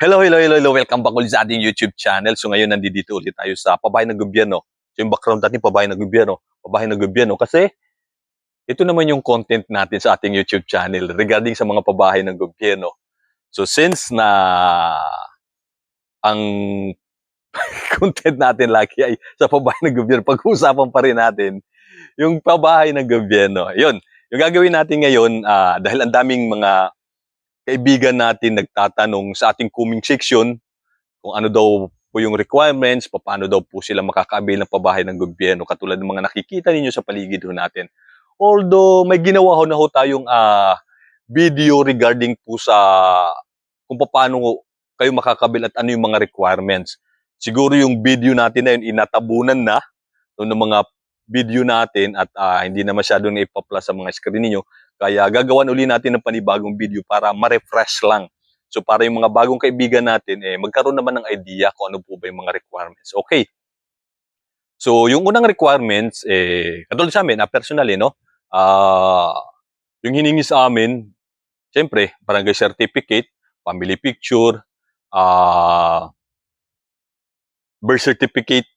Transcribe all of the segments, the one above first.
Hello, hello, hello, hello. Welcome back ulit sa ating YouTube channel. So ngayon nandito ulit tayo sa pabahay ng gobyerno. So yung background natin, pabahay ng gobyerno. Pabahay ng gobyerno kasi ito naman yung content natin sa ating YouTube channel regarding sa mga pabahay ng gobyerno. So since na ang content natin lagi ay sa pabahay ng gobyerno, pag-uusapan pa rin natin yung pabahay ng gobyerno. Yun, yung gagawin natin ngayon, ah, dahil ang daming mga kaibigan natin nagtatanong sa ating coming section kung ano daw po yung requirements, paano daw po sila makakaabil ng pabahay ng gobyerno katulad ng mga nakikita ninyo sa paligid ho natin. Although may ginawa ho na ho tayong ah, video regarding po sa kung paano kayo makakabil at ano yung mga requirements. Siguro yung video natin na yun inatabunan na no, ng mga video natin at ah, hindi na masyadong naipaplas sa mga screen ninyo. Kaya gagawan uli natin ng panibagong video para ma-refresh lang. So para yung mga bagong kaibigan natin, eh, magkaroon naman ng idea kung ano po ba yung mga requirements. Okay. So yung unang requirements, eh, katulad sa amin, ah, personally, no? Ah, yung hiningi sa amin, syempre, barangay certificate, family picture, ah, birth certificate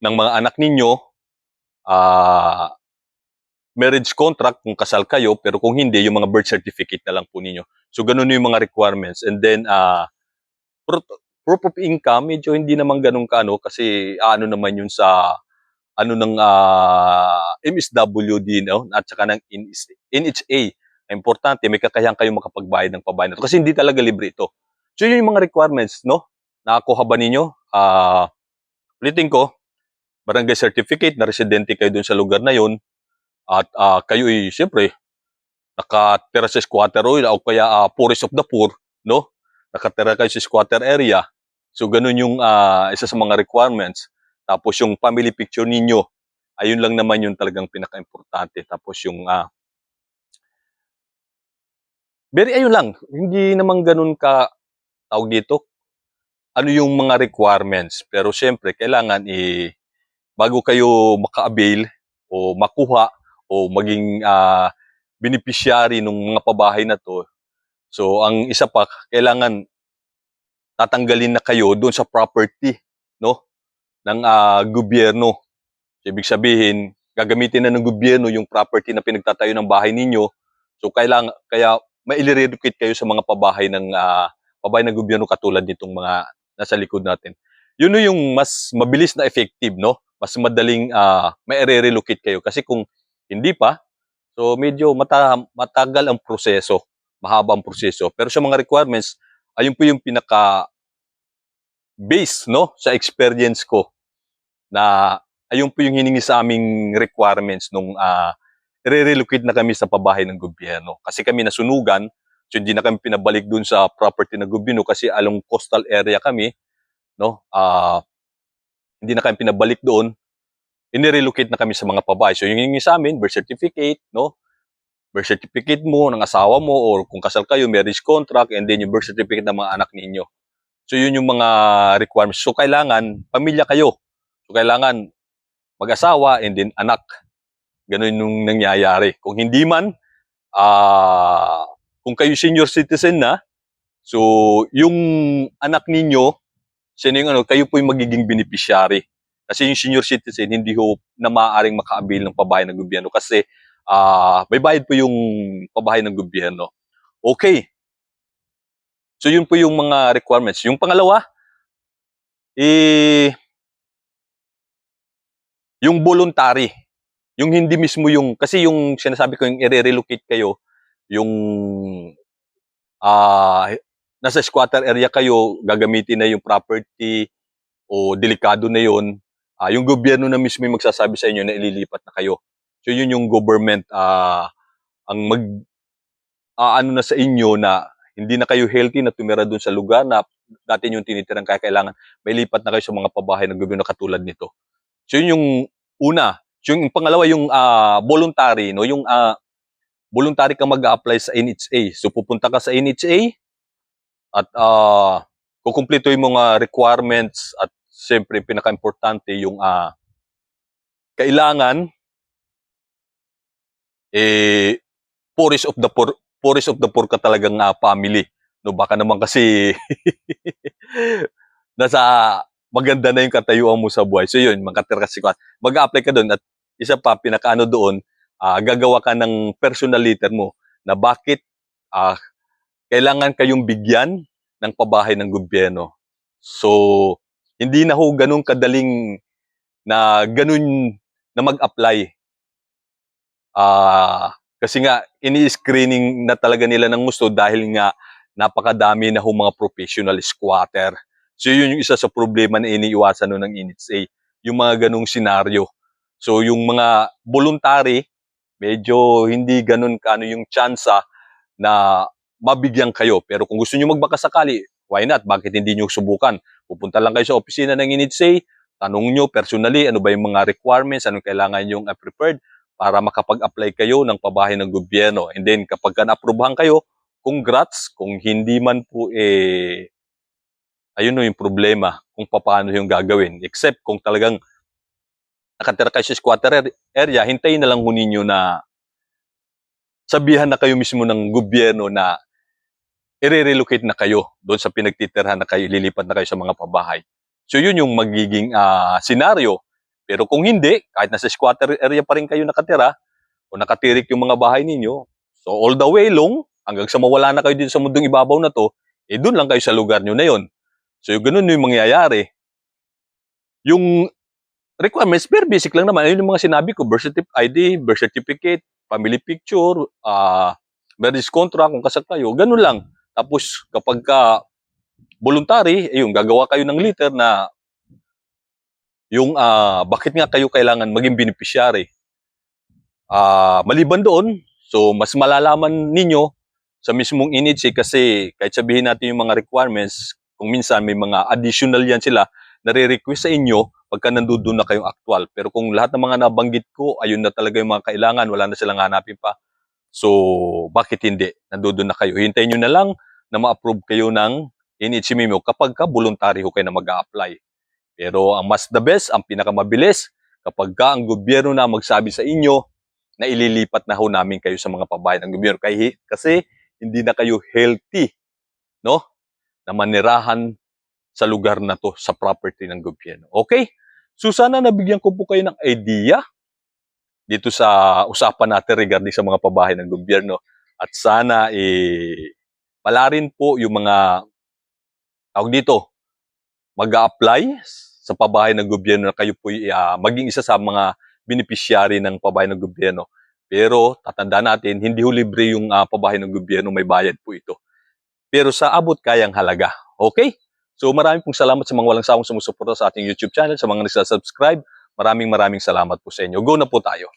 ng mga anak ninyo, ah, marriage contract kung kasal kayo, pero kung hindi, yung mga birth certificate na lang po ninyo. So, ganun yung mga requirements. And then, uh, proof, of income, medyo hindi naman ganun kaano kasi ano naman yun sa ano ng uh, MSWD no? at saka ng NHA. Importante, may kakayahan kayo makapagbayad ng pabayad na. Kasi hindi talaga libre ito. So, yun yung mga requirements, no? Nakakuha ba ninyo? Uh, ulitin ko, barangay certificate na residente kayo dun sa lugar na yun, at uh, kayo ay siyempre nakatira sa squatter oil o kaya uh, poorest of the poor, no? Nakatira kayo sa squatter area. So ganun yung uh, isa sa mga requirements. Tapos yung family picture ninyo, ayun lang naman yung talagang pinaka-importante. Tapos yung uh, very ayun lang, hindi naman ganun ka tawag dito. Ano yung mga requirements? Pero siyempre, kailangan i bago kayo maka-avail o makuha o maging uh, beneficiary ng mga pabahay na to. So, ang isa pa, kailangan tatanggalin na kayo doon sa property no ng uh, gobyerno. So, ibig sabihin, gagamitin na ng gobyerno yung property na pinagtatayo ng bahay ninyo. So, kailangan, kaya mailirelocate kayo sa mga pabahay ng uh, pabahay ng gobyerno katulad nitong mga nasa likod natin. Yun yung mas mabilis na effective, no? Mas madaling uh, ma-relocate kayo. Kasi kung hindi pa. So medyo mata matagal ang proseso, mahaba ang proseso. Pero sa mga requirements, ayun po yung pinaka base no sa experience ko na ayun po yung hiningi sa aming requirements nung uh, re-relocate na kami sa pabahay ng gobyerno. Kasi kami nasunugan, so hindi na kami pinabalik dun sa property ng gobyerno kasi along coastal area kami, no? Uh, hindi na kami pinabalik doon inirelocate na kami sa mga pabahay. So yung yung sa amin, birth certificate, no? Birth certificate mo ng asawa mo or kung kasal kayo, marriage contract, and then yung birth certificate ng mga anak ninyo. So yun yung mga requirements. So kailangan, pamilya kayo. So kailangan mag-asawa and then anak. Ganun yung nangyayari. Kung hindi man, uh, kung kayo senior citizen na, so yung anak ninyo, sino yung ano, kayo po yung magiging beneficiary. Kasi yung senior citizen, hindi ho na maaaring makaabil ng pabahay ng gobyerno kasi uh, may bayad po yung pabahay ng gobyerno. Okay. So yun po yung mga requirements. Yung pangalawa, eh, yung voluntary. Yung hindi mismo yung, kasi yung sinasabi ko yung i-relocate kayo, yung uh, nasa squatter area kayo, gagamitin na yung property o delikado na yon uh, yung gobyerno na mismo yung magsasabi sa inyo na ililipat na kayo. So yun yung government uh, ang mag uh, ano na sa inyo na hindi na kayo healthy na tumira doon sa lugar na dati yung tinitirang kaya kailangan may lipat na kayo sa mga pabahay ng gobyerno katulad nito. So yun yung una. So yung pangalawa yung uh, voluntary, no? Yung uh, voluntary ka mag-apply sa NHA. So pupunta ka sa NHA at uh, kukumpleto yung mga requirements at siyempre pinaka-importante yung uh, kailangan eh poorest of the poor poorest of the poor ka talagang uh, family No, baka naman kasi nasa maganda na yung katayuan mo sa buhay. So yun, makatira ka sa kwarto. Mag-apply ka doon at isa pa, pinakaano doon, ah, gagawa ka ng personal letter mo na bakit ah, kailangan kayong bigyan ng pabahay ng gobyerno. So, hindi na ho ganun kadaling na ganun na mag-apply. Ah, kasi nga ini-screening na talaga nila ng gusto dahil nga napakadami na ho mga professional squatter. So yun yung isa sa problema na iniiwasan no ng NHA, yung mga ganung senaryo. So yung mga voluntary, medyo hindi ganun kaano yung tsansa na mabigyan kayo. Pero kung gusto niyo magbakasakali, why not? Bakit hindi niyo subukan? Pupunta lang kayo sa opisina ng NHA, tanong niyo personally ano ba yung mga requirements, anong kailangan yung prepared para makapag-apply kayo ng pabahay ng gobyerno. And then kapag ka na-approvehan kayo, congrats. Kung hindi man po eh, ayun no yung problema kung paano yung gagawin. Except kung talagang nakatira kayo sa squatter ar- area, hintayin na lang ho ninyo na sabihan na kayo mismo ng gobyerno na i-relocate na kayo doon sa pinagtitirhan na kayo, lilipat na kayo sa mga pabahay. So yun yung magiging ah, senaryo. Pero kung hindi, kahit nasa squatter area pa rin kayo nakatira, o nakatirik yung mga bahay ninyo, so all the way long, hanggang sa mawala na kayo dito sa mundong ibabaw na to, eh doon lang kayo sa lugar nyo na yon. So yung ganun yung mangyayari. Yung requirements, very basic lang naman. Ayun yung mga sinabi ko, birth certificate, ID, birth certificate, family picture, ah marriage contract, kung kasal kayo, ganun lang. Tapos kapag ka voluntary, ayun, gagawa kayo ng letter na yung ah bakit nga kayo kailangan maging beneficiary. Ah, maliban doon, so mas malalaman ninyo sa mismong NHA kasi kahit sabihin natin yung mga requirements, kung minsan may mga additional yan sila, nare-request sa inyo pagka nandoon na kayong actual. Pero kung lahat ng mga nabanggit ko, ayun na talaga yung mga kailangan, wala na silang hanapin pa. So, bakit hindi? Nandoon na kayo. Hintayin nyo na lang na ma-approve kayo ng NHA memo kapag ka voluntary ho kayo na mag apply Pero ang mas the best, ang pinakamabilis, kapag ka ang gobyerno na magsabi sa inyo na ililipat na ho namin kayo sa mga pabahay ng gobyerno. Kay- Kasi hindi na kayo healthy, no? Na manirahan sa lugar na to, sa property ng gobyerno. Okay? So sana nabigyan ko po kayo ng idea dito sa usapan natin regarding sa mga pabahay ng gobyerno. At sana eh, pala rin po yung mga tawag dito, mag apply sa pabahay ng gobyerno na kayo po ah, maging isa sa mga beneficiary ng pabahay ng gobyerno. Pero tatandaan natin, hindi ho libre yung ah, pabahay ng gobyerno, may bayad po ito. Pero sa abot kayang halaga. Okay? So maraming pong salamat sa mga walang sawang sumusuporta sa ating YouTube channel, sa mga nagsasubscribe. Maraming maraming salamat po sa inyo. Go na po tayo.